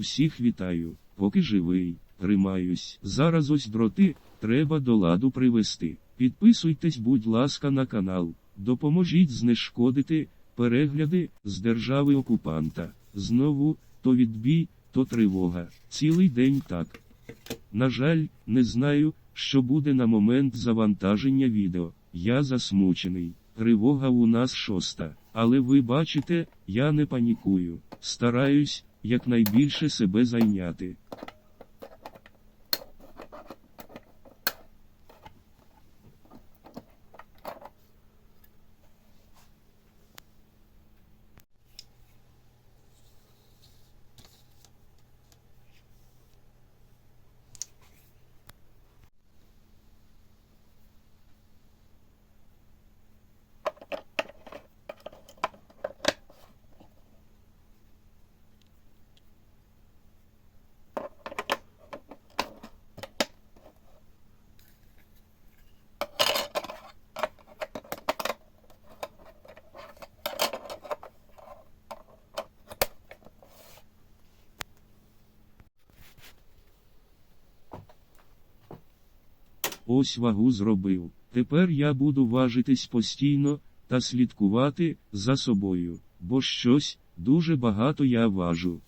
Всіх вітаю, поки живий, тримаюсь. Зараз ось дроти, треба до ладу привести. Підписуйтесь, будь ласка, на канал. Допоможіть знешкодити перегляди з держави окупанта. Знову то відбій, то тривога. Цілий день так. На жаль, не знаю, що буде на момент завантаження відео. Я засмучений. Тривога у нас шоста. Але ви бачите, я не панікую. Стараюсь якнайбільше себе зайняти. Ось вагу зробив. Тепер я буду важитись постійно та слідкувати за собою, бо щось дуже багато я важу.